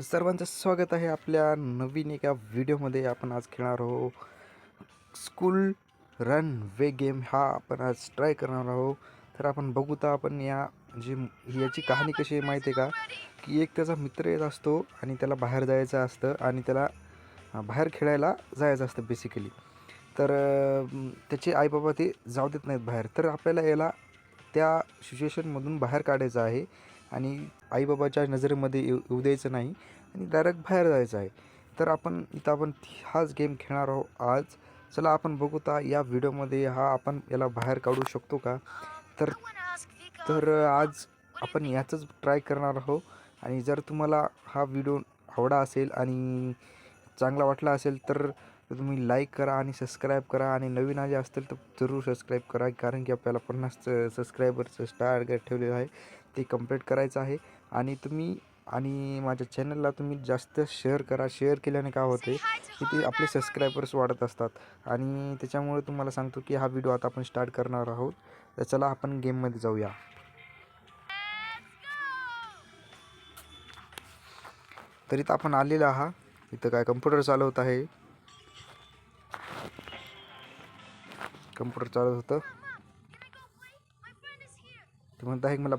तर सर्वांचं स्वागत आहे आपल्या नवीन एका व्हिडिओमध्ये. आपण आज खेळणार आहोत स्कूल रन वे गेम. हा आपण आज ट्राय करणार आहोत. तर आपण बघू तर आपण या जी याची कहाणी कशी आहे माहिती आहे का? की एक त्याचा मित्र येत असतो आणि त्याला बाहेर जायचं असतं आणि त्याला बाहेर खेळायला जायचं असतं बेसिकली तर त्याचे आईबाबा ते जाऊ देत नाहीत बाहेर. तर आपल्याला याला त्या सिच्युएशनमधून बाहेर काढायचं आहे. आणि आईबाबाच्या नजरेमध्ये येऊ येऊ द्यायचं नाही आणि डायरेक्ट बाहेर जायचं आहे. तर आपण इथं आपण हाच गेम खेळणार आहोत आज. चला आपण बघूता या व्हिडिओमध्ये हा आपण याला बाहेर काढू शकतो का? तर तर आज आपण याचंच ट्राय करणार आहोत. आणि जर तुम्हाला हा व्हिडिओ आवडा असेल आणि चांगला वाटला असेल तर तुम्ही लाईक करा आणि सबस्क्राईब करा. आणि नवीन आले असतील तर जरूर सबस्क्राईब करा. कारण की आपल्याला पन्नास सबस्क्रायबरचं टार्गेट ठेवलेलं आहे. ते कंप्लीट करायचं आहे. आणि तुम्ही आणि माझ्या चॅनलला तुम्ही जास्त शेअर करा. शेअर केल्याने काय होते की ते आपले सबस्क्रायबर्स वाढत असतात. आणि त्याच्यामुळे तुम्हाला सांगतो की हा व्हिडिओ आता आपण स्टार्ट करणार आहोत. तर चला आपण गेममध्ये जाऊया. तर इथं आपण आलेलो आहात. इथं काय कम्प्युटर चालवत आहे. कम्प्युटर चालवत होतं. ते म्हणत आहे की मला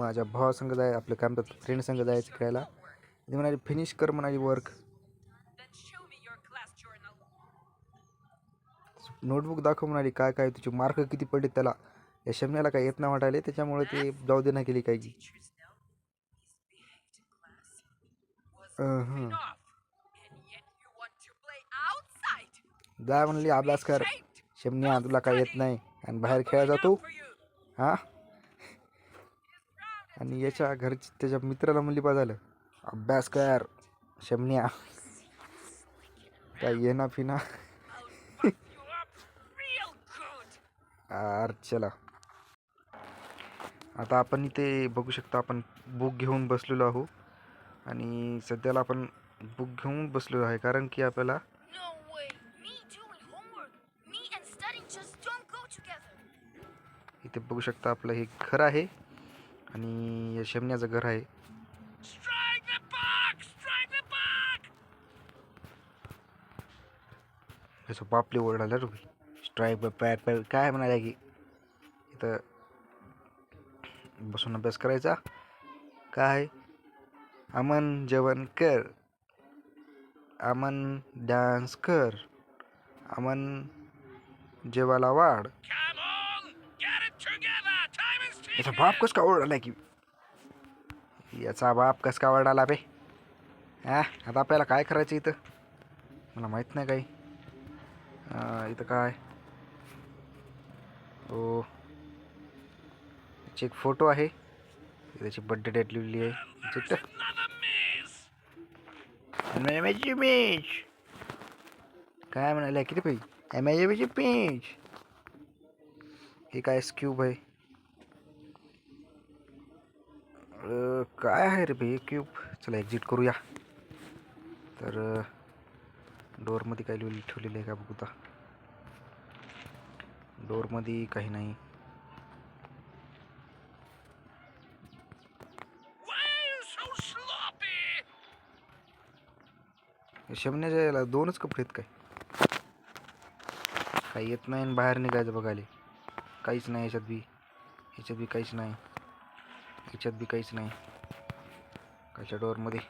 माझ्या भावासंग जाय आपलं काय म्हणतात फ्रेंड संग जायचं खेळायला. ती म्हणाली फिनिश कर म्हणाली वर्क नोटबुक दाखव म्हणाली काय काय तुझे मार्क किती पडले त्याला? या शमन्याला काय येत नाही वाटायले त्याच्यामुळे ते जाऊ दे केली काय की जाय म्हणली अभ्यास कर. Shamed. शमन्या तुला काय येत नाही. आणि बाहेर खेळायला जातो. हां? आणि याच्या घरची त्याच्या मित्राला म्हणली बा झालं अभ्यास कर शमन्या. काय येना फिना. आर चला. आता आपण इथे बघू शकता आपण बुक घेऊन बसलेलो आहो. आणि सध्याला आपण बुक घेऊन बसलेलो आहे कारण की आपल्याला. इथे बघू शकता आपलं हे घर आहे. आणि या शेमण्याचं घर आहे. त्याचं बापले ओरडायला रे स्ट्राईक पॅट पॅट काय म्हणाले की? इथं बसून अभ्यास करायचा. काय? अमन जेवण कर. अमन डान्स कर. अमन जेवायला वाढ. याचा बाप कस का ओरडाला की? याचा बाप कस का ओरडाला बे? हा? आता आपल्याला काय करायचं इथं? मला माहीत नाही काही. इथं काय? ओ. याची एक फोटो आहे. त्याची बड्डे डेट लिहिली आहे. चिट्ट Another काय म्हणाले? किती पाहिजे एमॅची पीच. हे काय स्क्यूब आहे? काय आहे रे भाई? क्यूब चला एक्झिट करूया. तर डोअरमध्ये काय लिहिलं ठेवलेलं आहे का बघू आता. डोअरमध्ये काही नाही? शमण्याच्या याला दोनच कपडे आहेत काय? काही येत नाही बाहेर निघायचं बघायला. काहीच नाही याच्यात बी. याच्यात बी काहीच नाही. याच्यात बी काहीच नाही. काच्या डोअरमध्ये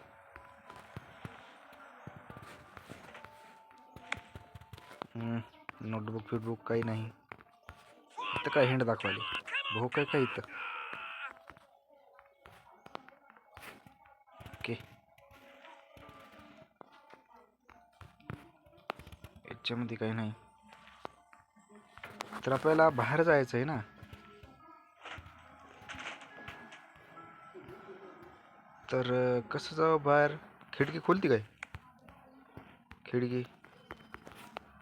नोटबुक फिटबुक काही नाही. इथं काय हिंड दाखवायला? भाऊ काय काय इथं? ओके. याच्यामध्ये काही नाही. तर आपल्याला बाहेर जायचं आहे ना? तर कसं जावं बाहेर? खिडकी खोलती काय? खिडकी?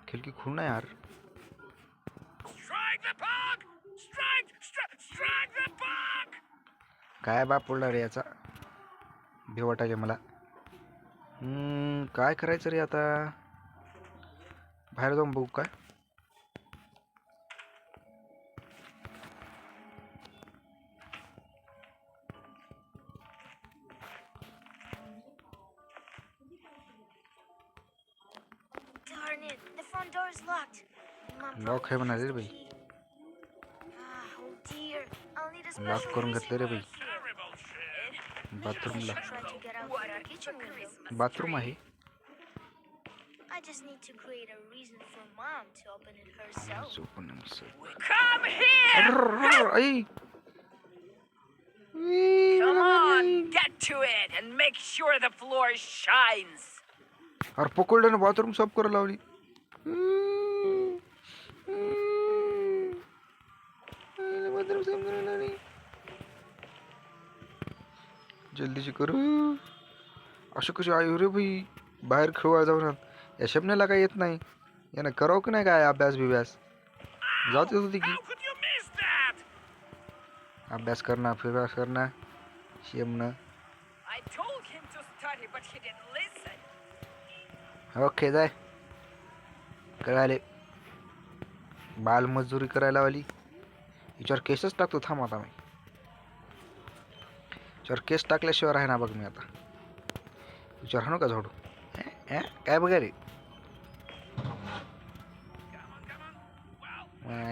खिडकी खोल ना यार. काय बाप पडला रे याचा? भे वाटायले मला. काय करायचं रे आता? बाहेर जाऊन बघू काय लॉक आहे म्हणा रे बाई लॉक करून घेतलं रे बाई बाथरूमला बाथरूम आहे I just need to create a reason for mom to open it herself. Open herself. Come here! Hey! Come on, get to it and make sure the floor shines. और पकड़ लेना bathroom साफ़ कर लावली हम्म. हम्म. आईला bathroom साफ करायला लावली. जल्दीची करू अशी कशी आई रे भाई बाहेर खेळवा जाऊन आत. या शबनेला काय येत नाही यानं करावं की नाही काय अभ्यास बिभ्यास जात येत होती की How could you miss that? अभ्यास करणार फिरवास करणार शेमनं I told him to study, but he didn't listen. Okay जाय कळाले बालमजुरी करायला वाली याच्यावर केसच टाकतो, थांब आता मी. याच्यावर केस टाकल्याशिवाय आहे ना बघ मी आता. याच्यावर हाणू का झाडू? हे? हे? काय बघा रे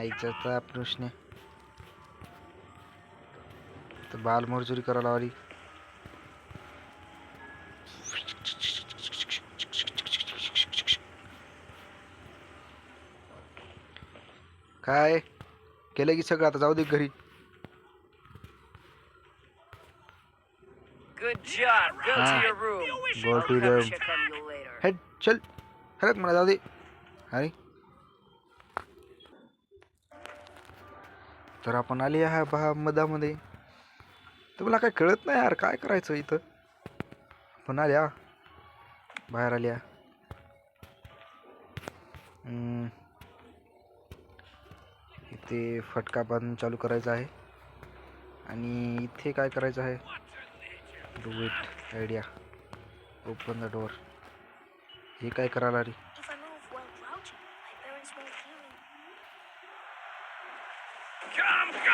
याच्यात प्रश्न तर बालमजुरी करायला वाली काय? केलं की सगळं? आता जाऊ दे घरी. Good job. Go Ah. to your room. Go I'll to come the- check on you later. हेड चल हरक मला जाऊ दे अरे तर आपण आली आहे बहा मधामध्ये. तुम्हाला काय कळत नाही यार काय करायचं इथं? आपण आल्या. बाहेर आल्या. हम्म. इथे फटका बांधून चालू करायचा आहे. आणि इथे काय करायचं आहे? Do it idea open the door हे काय करायला? रे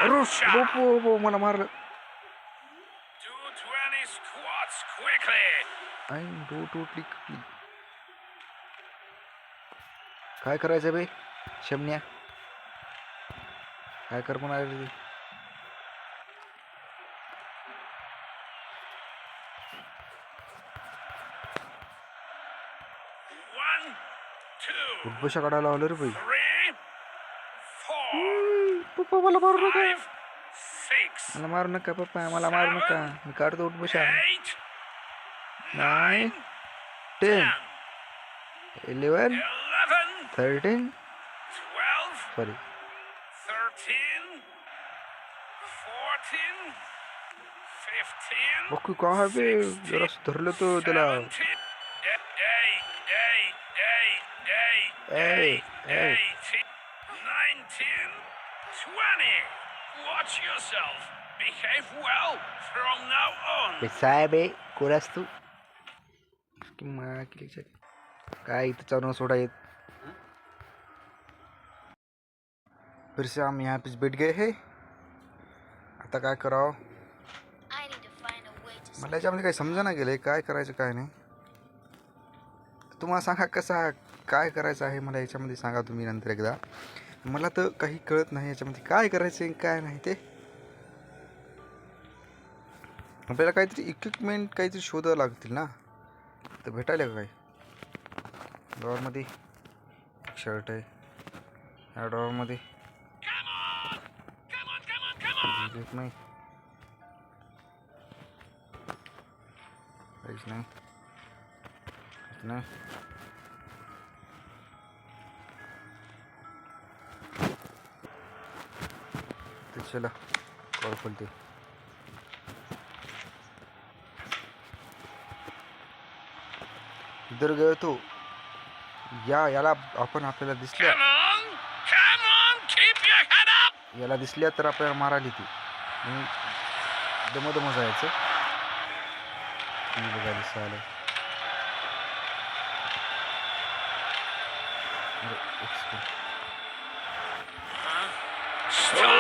अरे gotcha. बापो, बापो, मला मारलं. Do 20 squats quickly. I do two click काय करायचं बे? शमन्या काय कर म्हणाले रे One, two, उठबशा काढायला लावलं रे four, पप्पा मला मारू नका. मला मारू नका पप्पा मला मारू नका. मी काढतो उठबशा nine ten eleven thirteen sorry thirteen, fourteen, fifteen, बघू का आहे बे जरा धरलं तो त्याला seventeen, eight, eight, eight, eight, Hey, eight, hey. eighteen, nineteen, twenty. Watch yourself. Behave well from now on. साहेब आहे कोणास तू की मा की लक्षात काय इथं चालू सोडा येत फिर से हम यहाँ पे बैठ गए हैं आता काय करावं मला याच्यामध्ये काही समजा ना गेलं काय करायचं काय नाही. तुम्हाला सांगा कसा काय करायचं आहे मला याच्यामध्ये सांगा तुम्ही नंतर एकदा. मला तर काही कळत नाही याच्यामध्ये काय करायचं आहे काय नाही ते. आपल्याला काहीतरी इक्विपमेंट काहीतरी शोधावं लागतील ना. तर भेटायला का काय ड्रॉवरमध्ये. शर्ट आहे. या ड्रॉवरमध्ये. Come काहीच नाही ते चला कॉल खोलते इधर गयो तो या याला आपण आपल्याला दिसल्या! याला दिसल्या तर आपल्याला मारायला ती दमदम जायचं Stop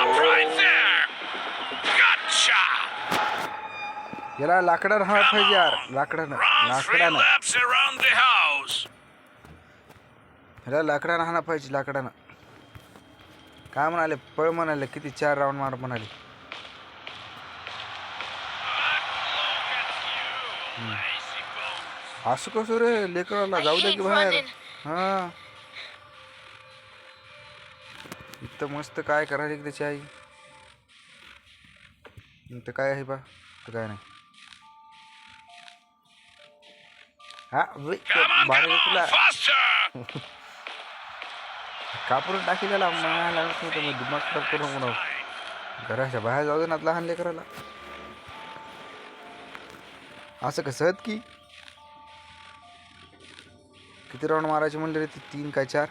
right there! Gotcha! याला लाकडानं हा पाहिजे यार. लाकडानं. लाकडानं. ह्याला लाकडानं हाना पाहिजे लाकडानं. काय म्हणाले? पळ म्हणाले किती चार राऊंड मार म्हणाले. असं कसं रे? लेकराला जाऊ दे की बाहेर. हा. इथं मस्त काय करायला की त्याची आई? इथं काय आहे बा? तर काय नाही. हा बाहेर on, तुला! कापून टाकी त्याला मला दिमाग खराब करू नको. घराच्या बाहेर जाऊ दे ना लहान लेकराला. असं कसं आहेत की? किती राऊंड मारायचे म्हणले रे ते? तीन काय चार!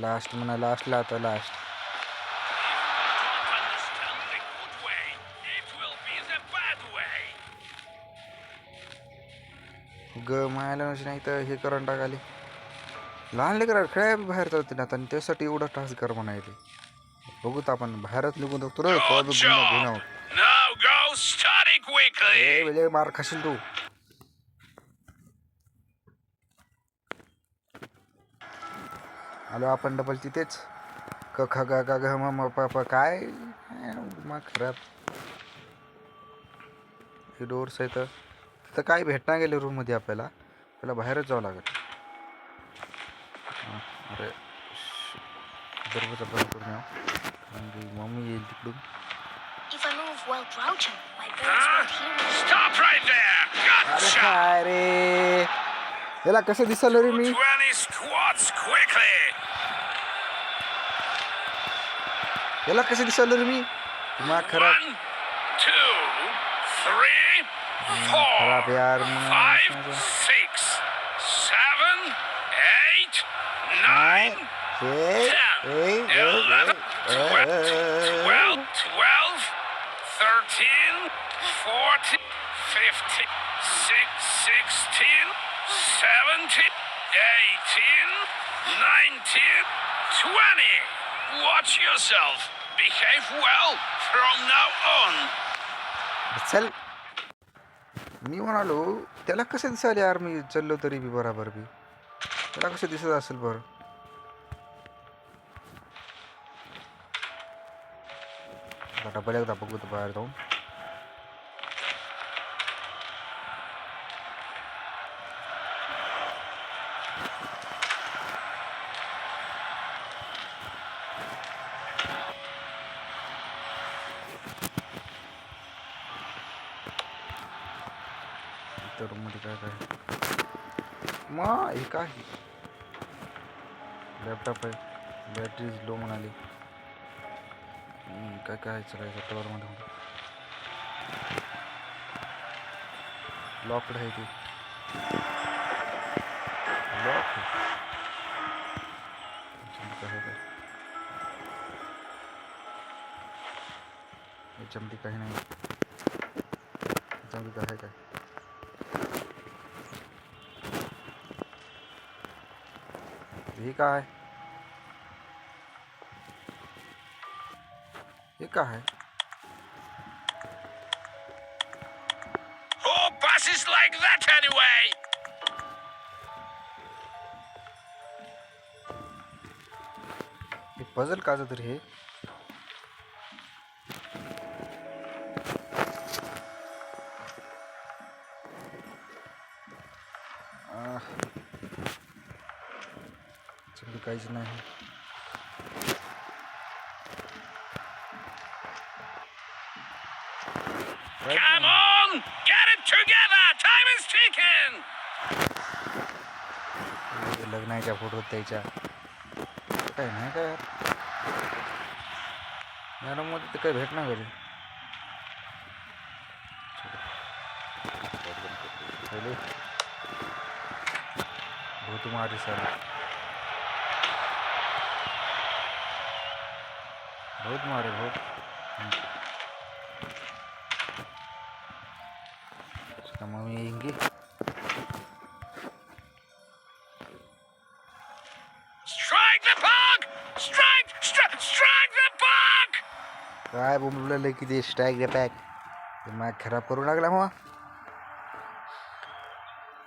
लास्ट म्हणा लास्टला आता लास्ट. ग मायाला नशी नाही तर हे करून टाकाले. लहान लेकरा खेळाय बाहेर जाते ना आता आणि त्यासाठी एवढा टास्क कर म्हणायचे बघूत आपण बाहेरच निघून जाऊ तुला कळ Good वेळे मार खाशील तू. आलो आपण डबल तिथेच. क ख ग ग घ म प प काय? मग खराब. हे डोर्स आहेत. तिथं काय भेटणार गेले रूममध्ये आपल्याला? आपल्याला बाहेरच जावं लागेल. अरे दरवाजा बंद करून मम्मी येईल तिकडून. while crouching. My parents won't hear. Stop right there! Gotcha! अरे याला कसं दिसलो रे 20 squats quickly! याला la casa di मी मा One, two, three, four, 13, 14, 15, 16, 17, 18, 19, 20. Watch yourself. Behave well from now on. चल मी म्हणालो त्याला कसं दिसायला यार मी चललो तरी बी बरोबर बी त्याला कसं दिसत असेल बरं आता डबल एकदा बघू तर बाहेर जाऊन रूममध्ये काय काय मग हे काय लॅपटॉप आहे बॅटरी लो म्हणाली काय काय सगळ्याच्या टॉवरमध्ये लॉकड आहे ते लॉक याच्यामध्ये काही नाही याच्यामध्ये काय काय हे काय हे काय आहे Who passes like that anyway? हे पझल काचं तरी हे आह. याच्यामध्ये काहीच नाही काहीच Come नाही. on! Get it together! Time is ticking! हे लग्नाच्या फोटो त्याच्या. काय नाही काय. यार मॅडम तर काही भेटणार घरी. हॅलो. हो तुम्हाला सर. बहुत मारे बहुत मम्मी आएंगी बोंबलेलं किती स्ट्राईक रे पॅक दिमाग खराब करू लागला मग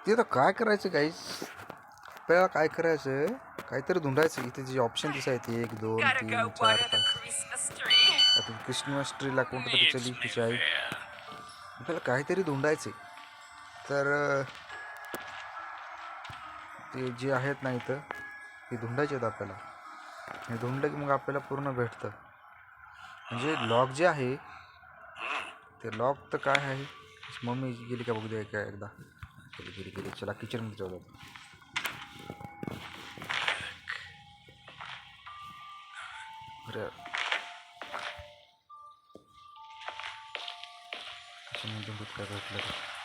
ते तर काय करायचं काहीच आपल्याला काय करायचं? काहीतरी धुंडायचं. इथे जे ऑप्शन दिसायचे एक दोन तीन चार पाच. आता क्रिसमस ट्रीला कोणतं तरी चली तिची आई fair. आपल्याला काहीतरी धुंडायचे तर ते जे आहेत ना इथं ते धुंडायचे आहेत आपल्याला. हे धुंडलं की मग आपल्याला पूर्ण भेटतं. म्हणजे लॉक जे आहे, ते लॉक तर काय आहे? मम्मी गेली का बघू दे का एकदा. गेली गेली गेली. चला किचनमध्ये जाऊ द्या. अरे. किचनमधून दूध काय भेटलं?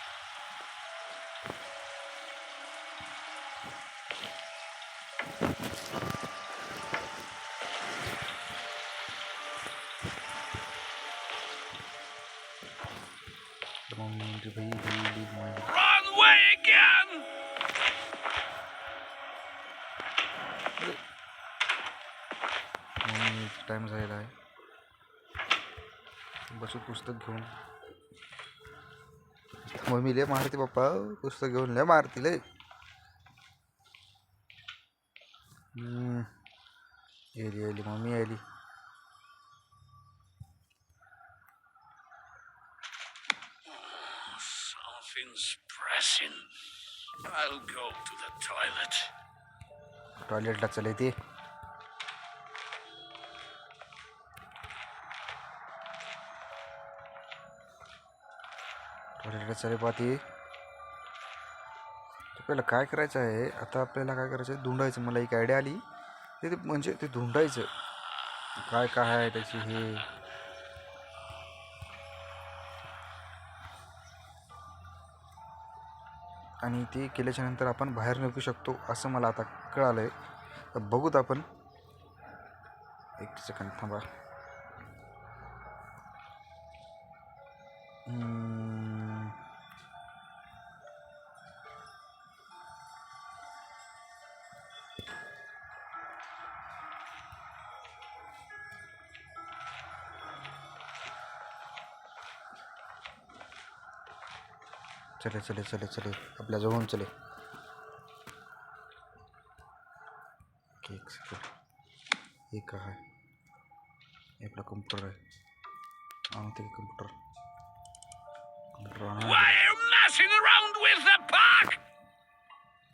टाईम झालेला आहे. बसू पुस्तक घेऊन. मम्मी लय मारते पप्पा. पुस्तक घेऊन लय मारते लय. हम्म. येली येली मम्मी यायली. टॉयलेटला चले ते टॉयलेटला चले आपल्याला काय करायचं आहे? आता आपल्याला काय करायचं आहे? धुंडायचं मला एक आयडिया आली. ते म्हणजे ते धुंडायचं. काय काय आहे त्याची हे? आणि ते केल्याच्यानंतर आपण बाहेर निघू शकतो असं मला आता कळालं आहे तर बघूत आपण. एक सेकंड थांबा. चले चले चले चले. आपल्या जवळून चले. एक सेकंड एक आहे. हे आपला कम्प्युटर आहे. आणते कम्प्युटर?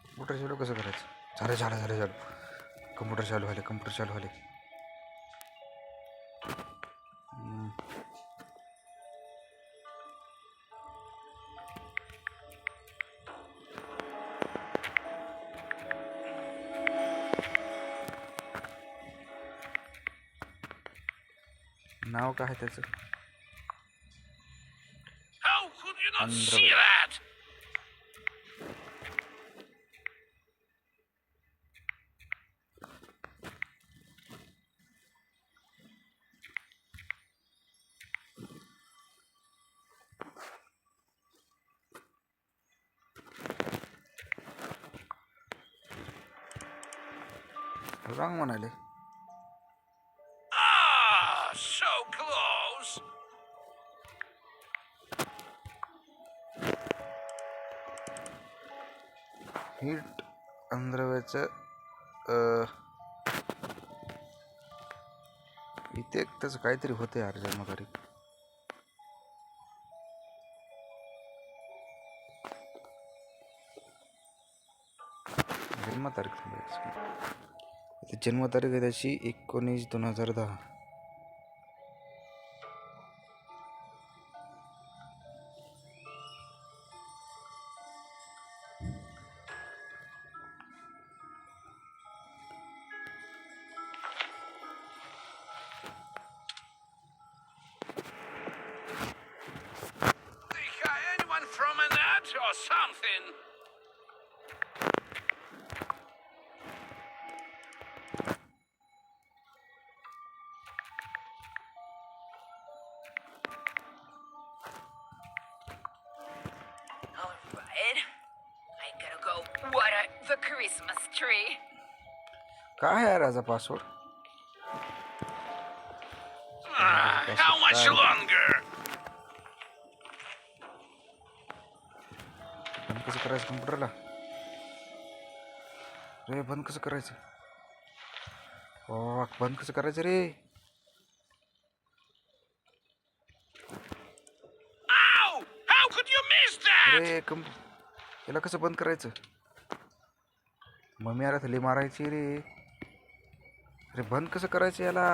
कम्प्युटर चालू कसं करायचं? झालं झालं झालं झालं. कम्प्युटर चालू झाले कम्प्युटर चालू झाले What the heck? How could you not see that? wrong one, Ali. हीट अंधरव्याचं इथे त्याचं काहीतरी होते यार जन्मतारीख जन्मतारीख जन्मतारीख आहे त्याची एकोणीस दोन हजार दहा. Password Ah, how much longer? कसं करायचं कम्प्युटरला रे बंद कसं करायचं ओ बंद कसं करायचं रे Ow! How could you miss that? अरे कम याला कसं बंद करायचं मम्मी आला थली मारायची रे अरे बंद कसं करायचं याला?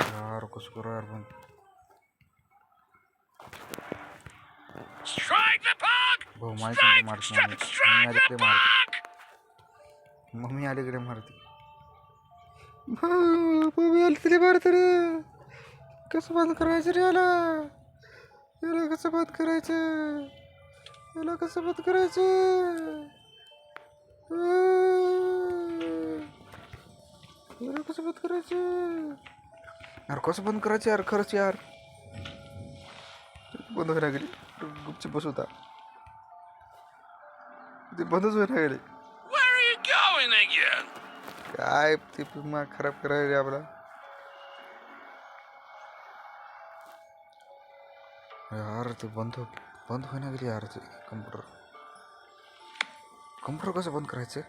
यार कसं करू यार बंद! भाऊ माहिती Strike! मारते मम्मी. अलीकडे मारते! मम्मी आली तिला मारते. रे. कसं बंद करायचं रे याला? याला कसं बंद करायचं? याला कसं बंद करायचं? याला कसं बंद करायचं. यार कसं बंद करायचं यार खरंच यार. बंद होईना गेली गुपची बस होता ते बंदच होईना गेले? काय ते पुन्हा खराब करायला रे आपला यार ते बंद हो बंद होईना गेली यार ते कम्प्युटर कम्प्युटर कसं बंद करायचं?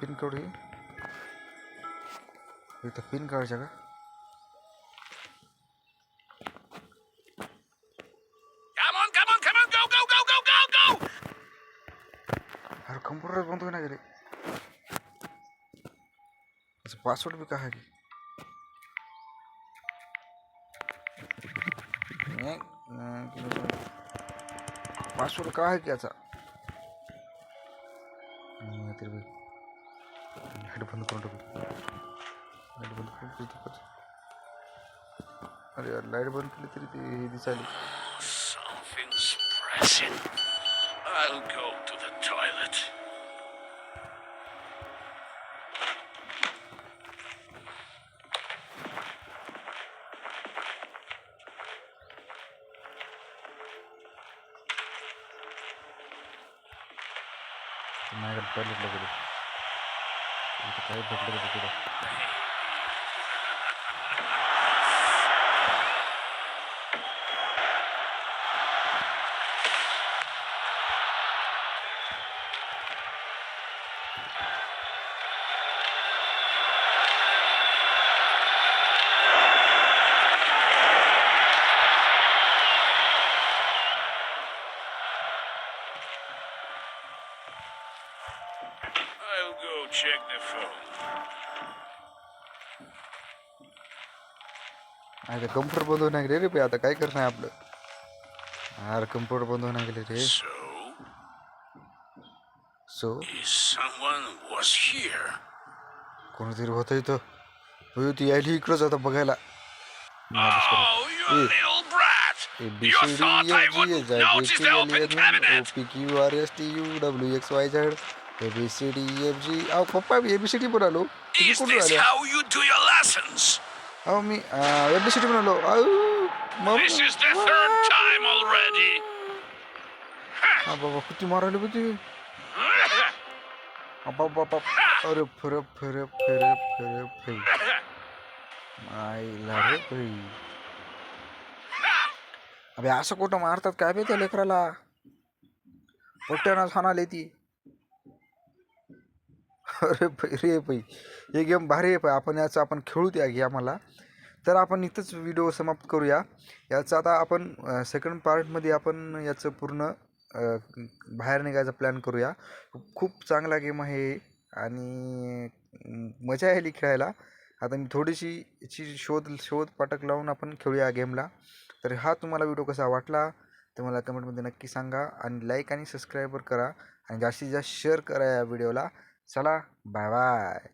पिन कोड हे. इथं पिन काढायचा का! अरे कम्प्युटर बंद होईना गेले. त्याचं पासवर्ड बी काय पासवर्ड काय की याचा? लाइट बंद करून टाकू लाइट बंद करून टाकू इथं. अरे यार लाइट बंद केली तरी ते हे दिसायली Something's pressing. I'll go to the toilet. माझ्याकडे टॉयलेटला गेलो इथं आता कम्प्युटर बंद होणार गेले रे बे आता काय करणार आपलं? यार कम्प्युटर बंद होणार गेले रे. सो. कोणतरी होतं इथं? होय ती यायली इकडंच आता बघायला. Q R S T U W X Y Z A B C D F G अहो पप्पा ए बी सी डी पण आलो तुम्ही कुठून आले अहो मी ए बी सी डी पण आलो अहो This is the third time already. हा बाबा किती मारायला किती बाबा अरे फर फर फर फर फर आईला रे बाई अबे असं कुठं मारतात? काय बे त्या लेकराला? पोट्यानं हाणाले ती. अरे बाई रे बाई. हे गेम भारी आहे पाय आपण याचं आपण खेळू त्या गेमाला तर आपण इथंच व्हिडिओ समाप्त करूया. याचं आता आपण सेकंड पार्टमध्ये आपण याचं पूर्ण बाहेर निघायचा प्लॅन करूया. खूप चांगला गेम आहे आणि मजा आली खेळायला. आता मी थोडीशी याची शोध शोध पाटक लावून आपण खेळूया गेमला तर हा तुम्हाला व्हिडिओ कसा वाटला तर मला कमेंटमध्ये नक्की सांगा. आणि लाईक आणि सबस्क्राईबर करा. आणि जास्तीत जास्त शेअर करा या व्हिडिओला चला बाय बाय